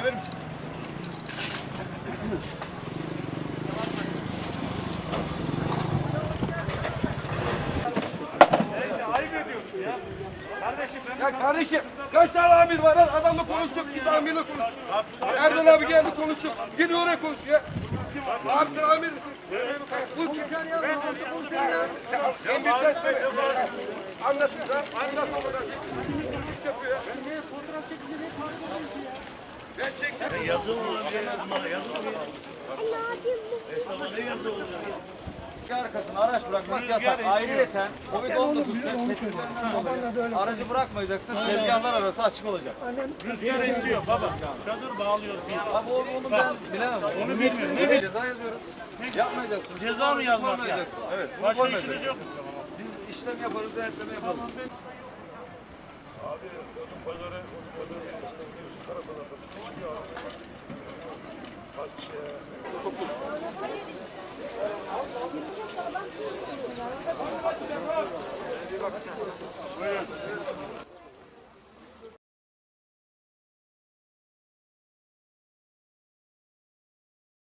Tekne verir misin? Ya kardeşim kaç tane amir var lan adamla konuştuk git amirle konuş. Erdal abi geldi konuştuk. Gidin oraya konuş ya. Abi sen amir misin? Bu kimsen ya? Sen bir ses ver. Anlatın lan. Anlatın. Anlatın. Anlatın. Çektim. Yazı ya bunlara yazı ya. Esnafa ne yazı? Rüzgar arkasına araç bırakmak yasak. Ayrıyeten Covid-19 tedbirlerinden aracı bırakmayacaksın. Tezgahlar arası açık olacak. Rüzgar esiyor baba. Çadır bağlıyoruz biz. Abi onu, onu ben bilemem. Onu bilmiyorum. Ne ceza yazıyoruz? Yapmayacaksın. Ceza mı yazmak ya? Evet. Başka işimiz yok. Biz işlem yaparız, denetleme yaparız. Abi odun pazarı, odun pazarı çıkıyor abi. Kaç